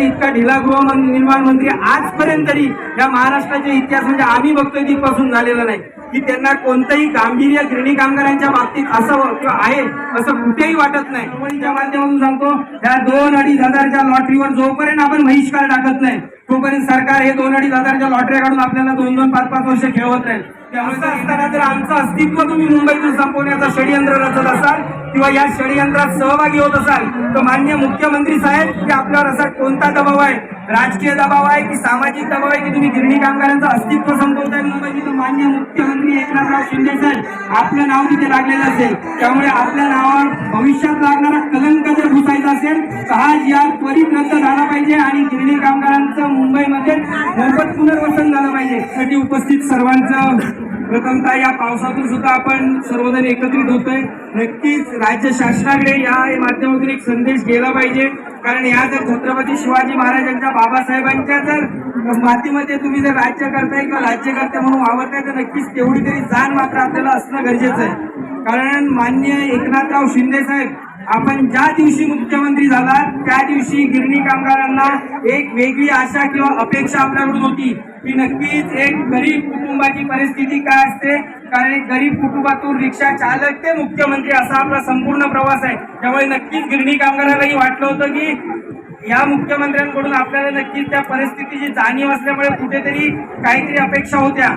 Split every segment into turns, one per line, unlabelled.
म्हणजे इतका ढिला निर्माण मंत्री आजपर्यंत तरी या महाराष्ट्राच्या इतिहास म्हणजे आम्ही बघतोय तिथपासून झालेला नाही. की त्यांना कोणतंही गांभीर्य गिरणी कामगारांच्या बाबतीत असावं किंवा आहे असं कुठेही वाटत नाही. कंपनीच्या माध्यमातून सांगतो या दोन अडीच हजारच्या लॉटरीवर जोपर्यंत आपण बहिष्कार टाकत नाही तोपर्यंत सरकार हे दोन अडीच हजारच्या लॉटऱ्या काढून आपल्याला दोन दोन पाच पाच वर्ष खेळवत राहील. त्यामुळे असं असताना जर आमचं अस्तित्व तुम्ही मुंबईतून संपवण्याचं षडयंत्र रचत असाल किंवा या षडयंत्रात सहभागी होत असाल तर मान्य मुख्यमंत्री साहेब की आपल्यावर असा कोणता दबाव आहे? राजकीय दबाव आहे की सामाजिक दबाव आहे की तुम्ही गिरणी कामगारांचं अस्तित्व संपवताय? मुंबईत तर मान्य मुख्यमंत्री एकनाथराव शिंदे साहेब आपलं नाव तिथे लागलेलं असेल. त्यामुळे आपल्या नावावर भविष्यात लागणारा कलंक जर घुसायचा असेल तर हा जी त्वरित रद्द झाला पाहिजे आणि गिरणी कामगारांचं मुंबईमध्ये मोफत पुनर्वसन झालं पाहिजे. यासाठी उपस्थित सर्वांचं प्रथमतः या पावसातून सुद्धा आपण सर्वजण एकत्रित होतोय. नक्कीच राज्य शासनाकडे या माध्यमातून एक संदेश गेला पाहिजे. कारण या जर छत्रपती शिवाजी महाराजांच्या बाबासाहेबांच्या जर मातीमध्ये तुम्ही जर राज्य करताय किंवा राज्यकर्ते म्हणून वावरताय तर नक्कीच तेवढी तरी जाण मात्र आपल्याला असणं गरजेचं आहे. कारण मान्य एकनाथराव शिंदे साहेब आपण ज्या दिवशी मुख्यमंत्री झाला त्या दिवशी गिरणी कामगारांना एक वेगळी आशा किंवा अपेक्षा आपल्याकडून होती. की नक्कीच एक गरीब कुटुंबाची परिस्थिती काय असते? कारण एक गरीब कुटुंबातून रिक्षा चालक ते मुख्यमंत्री असा आपला संपूर्ण प्रवास आहे. त्यामुळे नक्कीच गिरणी कामगारालाही वाटलं होतं की या मुख्यमंत्र्यांकडून आपल्याला नक्कीच त्या परिस्थितीची जाणीव असल्यामुळे कुठेतरी काहीतरी अपेक्षा होत्या.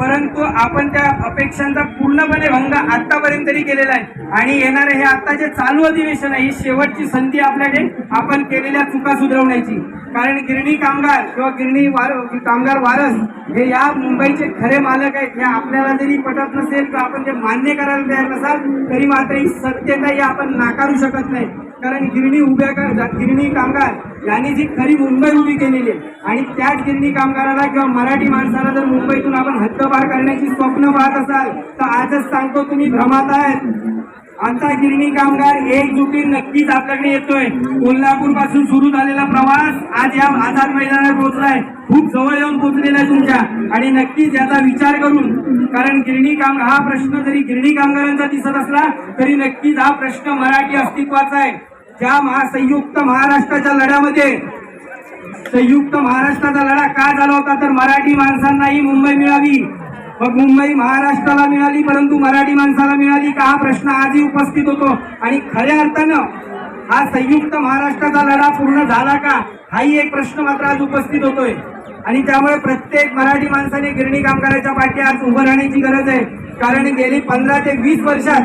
परंतु आपण त्या अपेक्षांचा पूर्णपणे भंग आतापर्यंत तरी केलेला आहे. आणि येणारे हे आता जे चालू अधिवेशन आहे ही शेवटची संधी आपल्याकडे आपण केलेल्या चुका सुधारवण्याची कारण गिरणी कामगार किंवा गिरणी वार कामगार वारस हे या मुंबईचे खरे मालक आहेत. हे आपल्याला जरी पटत नसेल किंवा आपण जे मान्य करायला तयार नसाल तरी मात्र ही सत्यता ही आपण नाकारू शकत नाही. कारण गिरणी उभ्या कर गिरणी कामगार यांनी जी खरी मुंबई उभी केलेली आहे. आणि त्याच गिरणी कामगाराला किंवा मराठी माणसाला जर मुंबईतून आपण हद्दपार करण्याची स्वप्न पाहत असाल तर आजच सांगतो तुम्ही भ्रमात आहेत. आमचा गिरणी कामगार एकजुटी नक्कीच आपल्याकडे येतोय. कोल्हापूरपासून सुरू झालेला प्रवास आज या आझाद मैदानावर पोहोचलाय. खूप जवळ येऊन पोहोचलेला आहे तुमच्या. आणि नक्कीच याचा विचार करून कारण गिरणी काम हा प्रश्न जरी गिरणी कामगारांचा दिसत असला तरी नक्कीच हा प्रश्न मराठी अस्तित्वाचा आहे. त्या महा संयुक्त महाराष्ट्राच्या लढ्यामध्ये संयुक्त महाराष्ट्राचा लढा का झाला होता तर मराठी माणसांनाही मुंबई मिळावी मग मुंबई महाराष्ट्राला मिळाली परंतु मराठी माणसाला मिळाली का? हा प्रश्न आजही उपस्थित होतो. आणि खऱ्या अर्थानं हा संयुक्त महाराष्ट्राचा लढा पूर्ण झाला का? हाही एक प्रश्न मात्र आज उपस्थित होतोय. आणि त्यामुळे प्रत्येक मराठी माणसाने गिरणी कामगाराच्या पाठी आज उभं राहण्याची गरज आहे. कारण गेली पंधरा ते वीस वर्षात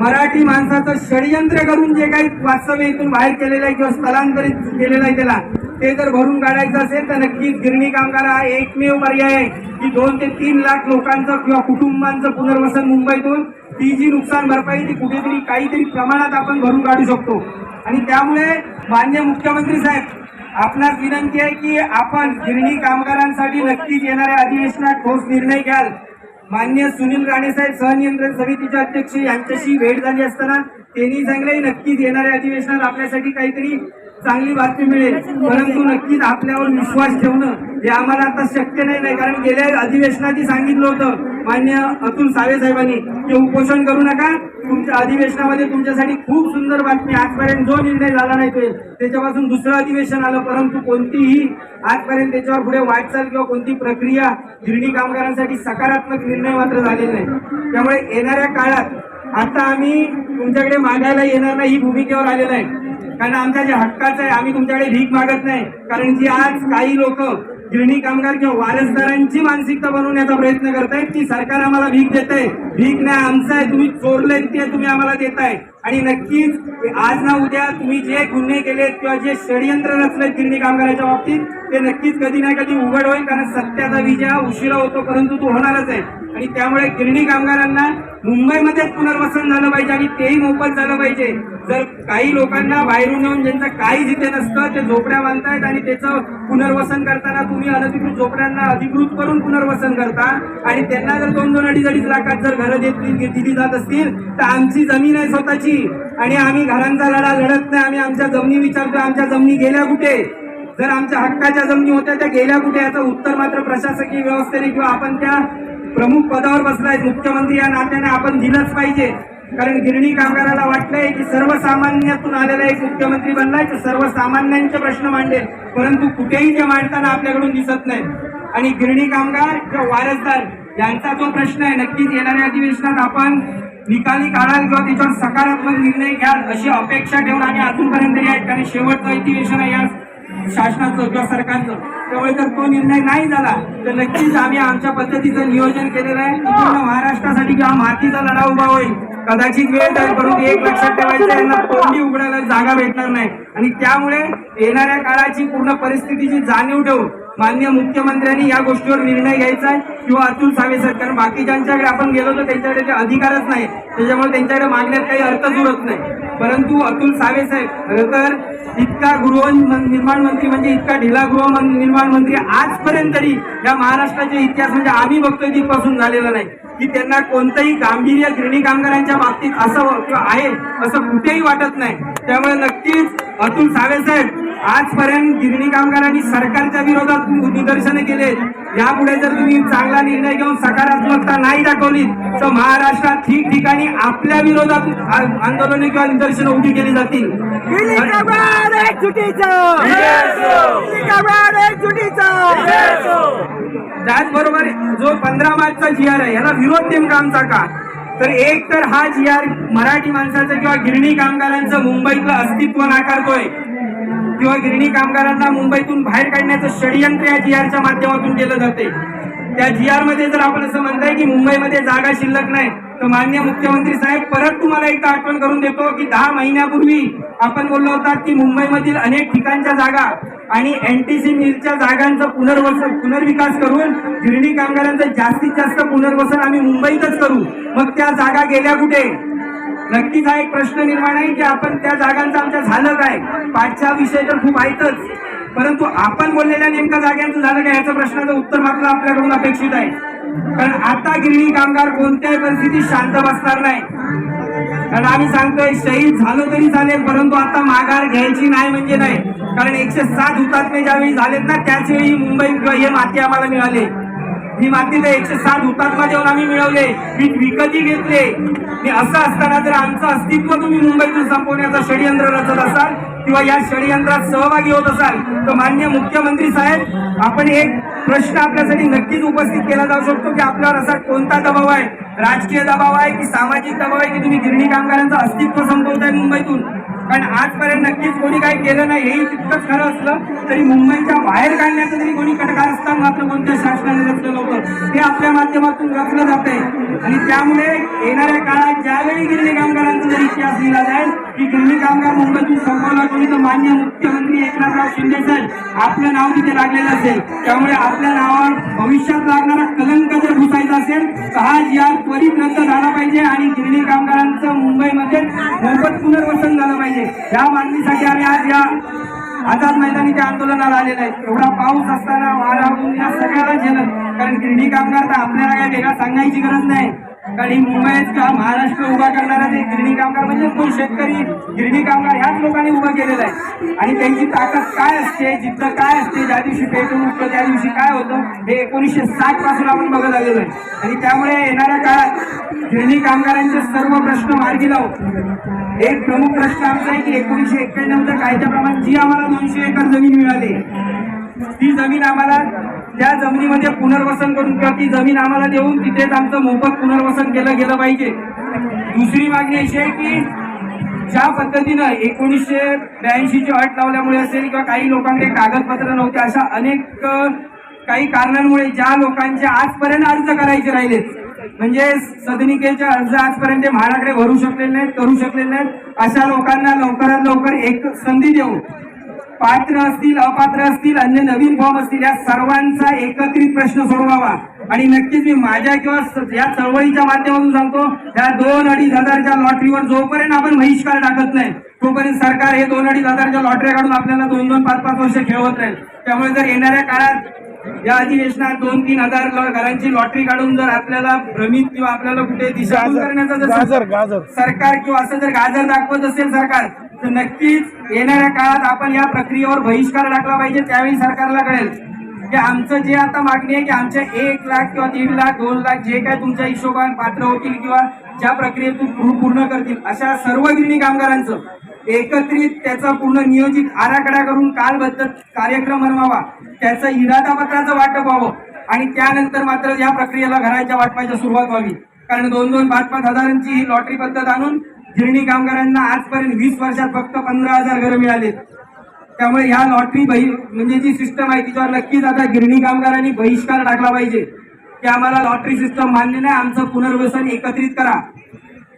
मराठी माणसाचं षडयंत्र करून जे काही वास्तव्य इथून बाहेर केलेलं आहे किंवा स्थलांतरित केलेलं आहे त्याला ते जर भरून काढायचं असेल तर नक्कीच गिरणी कामगार हा एकमेव पर्याय आहे. की दोन ते तीन लाख लोकांचं किंवा कुटुंबांचं पुनर्वसन मुंबईतून ती जी नुकसान भरपाई ती कुठेतरी काहीतरी प्रमाणात आपण भरून काढू शकतो. आणि त्यामुळे मान्य मुख्यमंत्री साहेब आपणास विनंती आहे की आपण गिरणी कामगारांसाठी नक्कीच येणाऱ्या अधिवेशनात ठोस निर्णय घ्याल. मान्य सुनील राणे साहेब सहनियंत्रण समितीचे अध्यक्ष यांच्याशी भेट झाली असताना त्यांनी सांगले नक्कीच येणाऱ्या अधिवेशनात आपल्यासाठी काहीतरी चांगली बातमी मिळेल. परंतु नक्कीच आपल्यावर विश्वास ठेवणं हे आम्हाला आता शक्य नाही नाही कारण गेल्या अधिवेशनातही सांगितलं होतं मान्य अतुल सावे साहेबांनी की उपोषण करू नका. तुमच्या अधिवेशनामध्ये तुमच्यासाठी खूप सुंदर बातमी. आजपर्यंत जो निर्णय झाला नाही तो त्याच्यापासून दुसरं अधिवेशन आलं परंतु कोणतीही आजपर्यंत त्याच्यावर पुढे वाटचाल किंवा कोणती प्रक्रिया गिरणी कामगारांसाठी सकारात्मक निर्णय मात्र झालेला नाही. त्यामुळे येणाऱ्या काळात आता आम्ही तुमच्याकडे मागायला येणार नाही ही भूमिकेवर आलेलं आहे. कारण आमच्या जे हक्काचं आहे आम्ही तुमच्याकडे भीक मागत नाही. कारण जी आज काही लोक गिरणी कामगार किंवा वारसदारांची मानसिकता बनवण्याचा प्रयत्न करतायत की सरकार आम्हाला भीक देत आहे भीक नाही आमचं आहे तुम्ही चोरले ते तुम्ही आम्हाला देताय. आणि नक्कीच आज ना उद्या तुम्ही जे गुन्हे केलेत किंवा जे षडयंत्र रचलेत गिरणी कामगाराच्या बाबतीत ते नक्कीच कधी ना कधी उघड होईल कारण सत्याचा विजय हा उशिरा होतो परंतु तो होणारच आहे. आणि त्यामुळे गिरणी कामगारांना मुंबईमध्येच पुनर्वसन झालं पाहिजे आणि तेही मोफत झालं पाहिजे. जर काही लोकांना बाहेरून येऊन ज्यांचं काही जिथे नसतं ते झोपड्या बांधतायत आणि त्याचं पुनर्वसन करताना तुम्ही अनधिकृत झोपड्यांना अधिकृत करून पुनर्वसन करता आणि त्यांना जर दोन दोन अडीच अडीच लाखात जर घरं देतली दिली जात असतील तर आमची जमीन आहे स्वतःची. आणि आम्ही घरांचा लढा लढत नाही आम्ही आमच्या जमिनी विचारतोय आमच्या जमिनी गेल्या कुठे? जर आमच्या हक्काच्या जमिनी होत्या त्या गेल्या कुठे? याचं उत्तर मात्र प्रशासकीय व्यवस्थेने किंवा आपण त्या प्रमुख पदावर बसलाय मुख्यमंत्री या नात्याने आपण दिलंच पाहिजे. कारण गिरणी कामगाराला वाटलंय की सर्वसामान्यातून आलेला एक मुख्यमंत्री बनलाय तर सर्वसामान्यांचे प्रश्न मांडेल. परंतु कुठेही ते मांडताना आपल्याकडून दिसत नाही. आणि गिरणी कामगार किंवा वारसदार यांचा जो प्रश्न आहे नक्कीच येणाऱ्या अधिवेशनात आपण निकाली काढाल किंवा त्याच्यावर सकारात्मक निर्णय घ्याल अशी अपेक्षा ठेवून आम्ही अजूनपर्यंत या ठिकाणी शेवटचं अधिवेशन आहे या शासनाचं किंवा सरकारचं. त्यामुळे जर तो निर्णय नाही झाला तर नक्कीच आम्ही आमच्या पद्धतीचं नियोजन केलेलं आहे. पूर्ण महाराष्ट्रासाठी किंवा मातीचा लढा उभा होईल. कदाचित वेळ जाईल परंतु एक लक्षात ठेवायचं यांना तोंडी उघडायला जागा भेटणार नाही. आणि त्यामुळे येणाऱ्या काळाची पूर्ण परिस्थितीची जाणीव ठेवून मान्य मुख्यमंत्र्यांनी या गोष्टीवर निर्णय घ्यायचा आहे. किंवा अतुल सावे सर कारण बाकीच्यांच्याकडे आपण गेलो तर त्यांच्याकडे ते अधिकारच नाही. त्याच्यामुळे त्यांच्याकडे मागण्यात काही अर्थच उरत नाही. परंतु अतुल सावे साहेब खरं तर इतका गृह निर्माण मंत्री म्हणजे इतका ढिला गृह निर्माण मंत्री आजपर्यंत तरी या महाराष्ट्राच्या इतिहास म्हणजे आम्ही बघतोय तिथपासून झालेला नाही. की त्यांना कोणतंही गांभीर्य गिरणी कामगारांच्या बाबतीत असावं किंवा आहे असं कुठेही वाटत नाही. त्यामुळे नक्कीच अतुल सावे साहेब आजपर्यंत गिरणी कामगारांनी सरकारच्या विरोधात निदर्शने केले. यापुढे जर तुम्ही चांगला निर्णय घेऊन सकारात्मकता नाही दाखवली तर महाराष्ट्रात ठिकठिकाणी आपल्या विरोधात आंदोलने किंवा निदर्शनं उभी केली जातील. त्याचबरोबर जो पंधरा मार्चचा जी आर आहे याला विरोध नेमका आमचा का? तर एक तर हा जी आर मराठी माणसाचं किंवा गिरणी कामगारांचं मुंबईतलं अस्तित्व नाकारतोय. किंवा गिरणी कामगारांना मुंबईतून बाहेर काढण्याचं षडयंत्र या जी आरच्या माध्यमातून केलं जाते. त्या जी आरमध्ये जर आपण असं म्हणताय की मुंबईमध्ये जागा शिल्लक नाही तर मान्य मुख्यमंत्री साहेब परत तुम्हाला एकदा आठवण करून देतो की दहा महिन्यापूर्वी आपण बोललो होता की मुंबईमधील अनेक ठिकाणच्या जागा आणि एन टी सी मिलच्या जागांचं पुनर्वसन पुनर्विकास करून गिरणी कामगारांचं जास्तीत जास्त पुनर्वसन आम्ही मुंबईतच करू. मग त्या जागा गेल्या कुठे? नक्कीच हा एक प्रश्न निर्माण आहे की आपण त्या जागांचं आमच्या झालं काय? पाठच्या विषय तर खूप आहेतच. परंतु आपण बोललेल्या नेमक्या जागांचं झालं काय याचं प्रश्नाचं उत्तर मात्र आपल्याकडून अपेक्षित आहे. कारण आता गिरणी कामगार कोणत्याही परिस्थितीत शांत बसणार नाही. कारण आम्ही सांगतोय शहीद झालो तरी चालेल परंतु आता माघार घ्यायची नाही म्हणजे नाही. कारण एकशे सात हुतात्मे ज्यावेळी झालेत ना त्याच वेळी मुंबई हे माती आम्हाला मिळाले. ही माती तर एकशे सात हुतात्मा देऊन आम्ही मिळवले. मी विकतही घेतले. हे असं असताना जर आमचं अस्तित्व तुम्ही मुंबईतून संपवण्याचा षडयंत्र रचत असाल किंवा या षडयंत्रात सहभागी होत असाल तर मान्य मुख्यमंत्री साहेब आपण एक प्रश्न आपल्यासाठी नक्कीच उपस्थित केला जाऊ शकतो की आपल्यावर असा कोणता दबाव आहे? राजकीय दबाव आहे की सामाजिक दबाव आहे की तुम्ही गिरणी कामगारांचं अस्तित्व संपवताय मुंबईतून? कारण आजपर्यंत नक्कीच कोणी काही केलं नाही हेही तितकंच खरं असलं तरी मुंबईच्या बाहेर काढण्याचं तरी कोणी कटकार असताना मात्र कोणत्या शासनाने रचलं नव्हतं. ते आपल्या माध्यमातून रचलं जात आहे आणि त्यामुळे येणाऱ्या काळात ज्यावेळी गिरणी कामगारांचा जर इतिहास लिहिला जाईल की गिरणी कामगार मुंबईतून संपवला कोणी तर मान्य मुख्यमंत्री एकनाथराव शिंदे साहेब आपलं नाव तिथे लागलेलं असेल. त्यामुळे आपल्या नावावर भविष्यात लागणारा कलंक जर घुसायचा असेल तर हा जी आर त्वरित रद्द झाला पाहिजे आणि गिरणी कामगारांचं मुंबईमध्ये मोफत पुनर्वसन पाहिजे या मागणीसाठी आम्ही आज या आझाद मैदानी त्या आंदोलनाला आलेलं आहेत एवढा पाऊस असताना वारा या सगळ्याला झेलत. कारण गिरणी कामगार तर आपल्याला काय वेगळा सांगायची गरज नाही. कारण ही मुंबईत का महाराष्ट्र उभा करणारा ते गिरणी कामगार म्हणजे तो शेतकरी गिरणी कामगार ह्याच लोकांनी उभा केलेला आहे. आणि त्यांची ताकद काय असते जिद्द काय असते ज्या दिवशी पेटून उठतं त्या दिवशी काय होतं हे एकोणीसशे साठपासून आपण बघत आलेलो आहे. आणि त्यामुळे येणाऱ्या काळात गिरणी कामगारांचे सर्व प्रश्न मार्गी लावून एक प्रमुख प्रश्न आमचा आहे की एकोणीसशे एक्क्याण्णवच्या कायद्याप्रमाणे जी आम्हाला दोनशे एकर जमीन मिळाली ती जमीन आम्हाला त्या जमिनीमध्ये पुनर्वसन करून किंवा ती जमीन आम्हाला देऊन तिथेच आमचं मोफत पुनर्वसन केलं गेलं पाहिजे. दुसरी मागणी अशी आहे की ज्या पद्धतीनं एकोणीसशे ब्याऐंशीची अट लावल्यामुळे असेल किंवा काही लोकांकडे कागदपत्र नव्हते अशा अनेक काही कारणांमुळे ज्या लोकांचे आजपर्यंत अर्ज करायचे राहिलेत म्हणजे सदनिकेच्या अर्ज आजपर्यंत म्हाडाकडे भरू शकलेले नाहीत करू शकलेले नाहीत. अशा लोकांना लवकरात लवकर एक संधी देऊ. पात्र असतील अपात्र असतील अन्य नवीन फॉर्म असतील या सर्वांचा एकत्रित प्रश्न सोडवावा. आणि नक्कीच मी माझ्या किंवा या चळवळीच्या माध्यमातून सांगतो या दोन अडीच हजारच्या लॉटरीवर जोपर्यंत आपण बहिष्कार टाकत नाही तोपर्यंत सरकार हे दोन अडीच हजारच्या लॉटरी काढून आपल्याला दोन दोन पाच पाच वर्ष खेळवत राहील. त्यामुळे जर येणाऱ्या काळात या अधिवेशनात दोन तीन हजार घरांची लॉटरी काढून जर आपल्याला भ्रमित किंवा आपल्याला कुठे करण्याचा जर
गाजर गाजर.
सरकार किंवा असं जर गाजर दाखवत असेल सरकार तर नक्कीच येणाऱ्या काळात आपण या प्रक्रियेवर बहिष्कार टाकला पाहिजे त्यावेळी सरकारला कळेल. की आमचं जे आता मागणी आहे की आमच्या एक लाख किंवा दीड लाख दोन लाख जे काय तुमच्या हिशोबाने पात्र होतील किंवा ज्या प्रक्रियेतून पूर्ण- पूर्ण करतील अशा सर्व गिरणी कामगारांचं एकत्रित त्याचा पूर्ण नियोजित आराखडा करून कालबद्ध कार्यक्रम बनवावा. त्याचं इरादापत्राचं वाटप व्हावं. आणि त्यानंतर मात्र या प्रक्रियेला घराच्या वाटपाची सुरुवात व्हावी. कारण दोन दोन पाच पाच हजारांची ही लॉटरी पद्धत आणून गिरणी कामगारांना आजपर्यंत वीस वर्षात फक्त पंधरा हजार घरं मिळालेत त्यामुळे ह्या लॉटरी बहि म्हणजे जी सिस्टम आहे तिच्यावर नक्कीच आता गिरणी कामगारांनी बहिष्कार टाकला पाहिजे. की आम्हाला लॉटरी सिस्टम मान्य नाही. आमचं पुनर्वसन एकत्रित करा.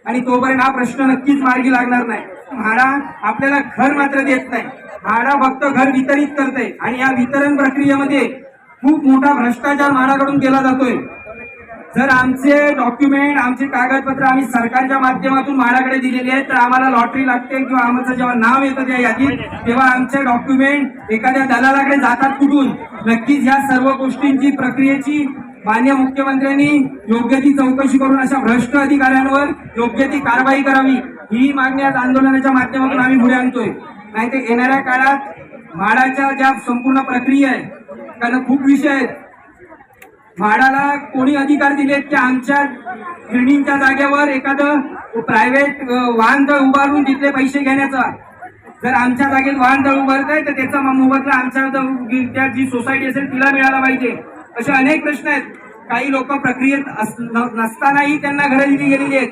आणि तोपर्यंत हा प्रश्न नक्कीच मार्गी लागणार नाही. म्हाडा आपल्याला घर मात्र देत नाही. म्हाडा फक्त घर वितरित करते आणि या वितरण प्रक्रियेमध्ये खूप मोठा भ्रष्टाचार म्हाडाकडून केला जातोय. जर आमचे डॉक्युमेंट आमचे कागदपत्र आम्ही सरकारच्या माध्यमातून म्हाडाकडे दिलेले आहेत तर आम्हाला लॉटरी लागते किंवा आमचं जेव्हा नाव येतं त्या यादीत तेव्हा आमचे डॉक्युमेंट एखाद्या दलालाकडे जातात कुठून? नक्कीच या सर्व गोष्टींची प्रक्रियेची मान्य मुख्यमंत्र्यांनी योग्य ती चौकशी करून अशा भ्रष्ट अधिकाऱ्यांवर योग्य ती कारवाई करावी. ही मागणी आज आंदोलनाच्या माध्यमातून आम्ही पुढे आणतोय. नाही तर येणाऱ्या काळात म्हाडाच्या ज्या संपूर्ण प्रक्रिया आहे कारण खूप विषय आहेत. म्हाडाला कोणी अधिकार दिलेत की आमच्या गिरणींच्या जागेवर एखादं प्रायव्हेट वाहन उभारून तिथले पैसे घेण्याचा. जर आमच्या जागेत वाहन उभारत आहे तर त्याचा मोबदला आमच्या जी सोसायटी असेल तिला मिळाला पाहिजे. असे अनेक प्रश्न आहेत. काही लोक प्रक्रियेत अस- न- नसतानाही त्यांना घरं दिली गेलेली आहेत.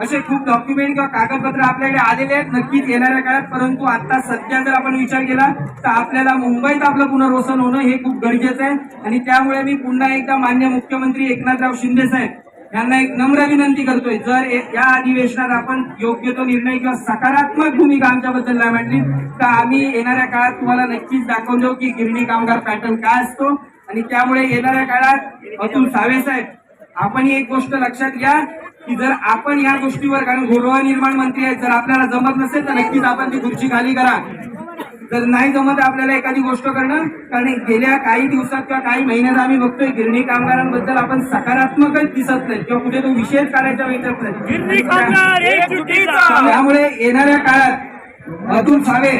असे खूप डॉक्युमेंट किंवा कागदपत्र आपल्याकडे आलेले आहेत नक्कीच येणाऱ्या काळात. परंतु आता सध्या जर आपण विचार केला तर आपल्याला मुंबईत आपलं पुनर्वसन होणं हे खूप गरजेचं आहे. आणि त्यामुळे मी पुन्हा एकदा मान्य मुख्यमंत्री एकनाथराव शिंदे साहेब यांना एक नम्र विनंती करतोय. जर या अधिवेशनात आपण योग्य तो निर्णय किंवा सकारात्मक भूमिका आमच्याबद्दल नाही मांडली तर आम्ही येणाऱ्या काळात तुम्हाला नक्कीच दाखवून देऊ की गिरणी कामगार पॅटर्न काय असतो. आणि त्यामुळे येणाऱ्या काळात अतुल सावे साहेब आपण ही एक गोष्ट लक्षात घ्या की जर आपण या गोष्टीवर कारण गृहनिर्माण मंत्री आहेत जर आपल्याला जमत नसेल तर नक्कीच आपण ती खुर्ची खाली करा. जर नाही जमत आपल्याला एखादी गोष्ट करणं कारण गेल्या काही दिवसात किंवा काही महिन्यात आम्ही बघतोय गिरणी कामगारांबद्दल आपण सकारात्मकच दिसत नाही किंवा कुठे तो काढायचा विचारत
गिरणी
नाही त्यामुळे येणाऱ्या काळात अतुल सावे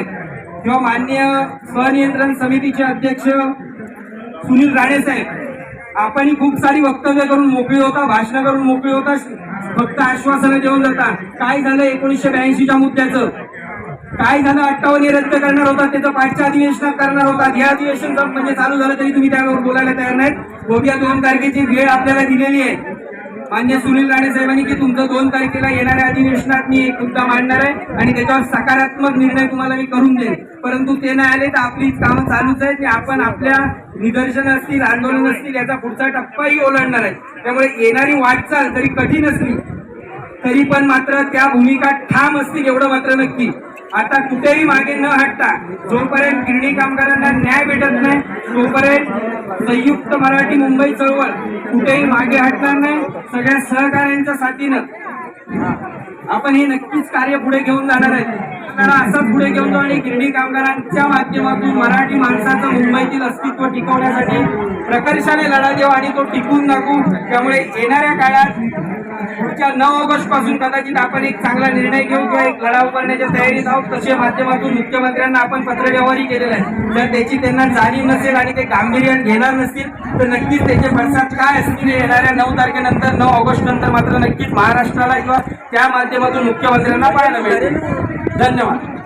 किंवा मान्य स्वनियंत्रण समितीचे अध्यक्ष सुनील राणे साहेब आपणही खूप सारी वक्तव्य करून मोकळी होता भाषण करून मोकळी होता. फक्त आश्वासनं देऊन जाता काय झालं एकोणीसशे ब्याऐंशीच्या मुद्द्याचं? काय झालं अठ्ठावन्न रद्द करणार होता त्याचं पाठच्या अधिवेशनात करणार होता हे अधिवेशन म्हणजे चालू झालं तरी तुम्ही त्यावर बोलायला तयार नाहीत. बघूया दोन तारखेची वेळ आपल्याला दिलेली आहे. मान्य सुनील राणे साहेबांनी की तुमचं दोन तारखेला येणाऱ्या अधिवेशनात मी एक मुद्दा मांडणार आहे आणि त्याच्यावर सकारात्मक निर्णय तुम्हाला मी करून देईन. परंतु ते नाही आले तर आपली कामं चालूच आहेत. आणि आपण आपल्या निदर्शन असतील आंदोलन असतील याचा पुढचा टप्पाही ओलांडणार आहे. त्यामुळे येणारी वाटचाल जरी कठीण असली तरी पण मात्र त्या भूमिका ठाम असतील एवढं मात्र नक्की. आता कुठेही मागे न हटता जोपर्यंत गिरणी कामगारांना न्याय भेटत नाही तोपर्यंत संयुक्त मराठी मुंबई चळवळ कुठेही मागे हटणार नाही सगळ्या सहकार्यांच्या साथीनं. आपण हे नक्कीच कार्य पुढे घेऊन जाणार आहे. त्याला असंच पुढे घेऊन जाऊ आणि गिरणी कामगारांच्या माध्यमातून मराठी माणसाचं मुंबईतील अस्तित्व टिकवण्यासाठी प्रकर्षाने लढा देऊ आणि तो टिकून दाखवू. त्यामुळे येणाऱ्या काळात पुढच्या नऊ ऑगस्टपासून कदाचित आपण एक चांगला निर्णय घेऊ किंवा एक लढा करण्याच्या तयारीत आहोत तसे माध्यमातून मुख्यमंत्र्यांना आपण पत्रव्यवहारही केलेला आहे. जर त्याची त्यांना जाणीव नसेल आणि ते गांभीर्याने घेणार नसतील तर नक्कीच त्याचे पडसाद काय असतील येणाऱ्या नऊ तारखेनंतर नऊ ऑगस्ट नंतर मात्र नक्कीच महाराष्ट्राला किंवा त्या माध्यमातून मुख्यमंत्र्यांना पाहायला मिळेल. धन्यवाद.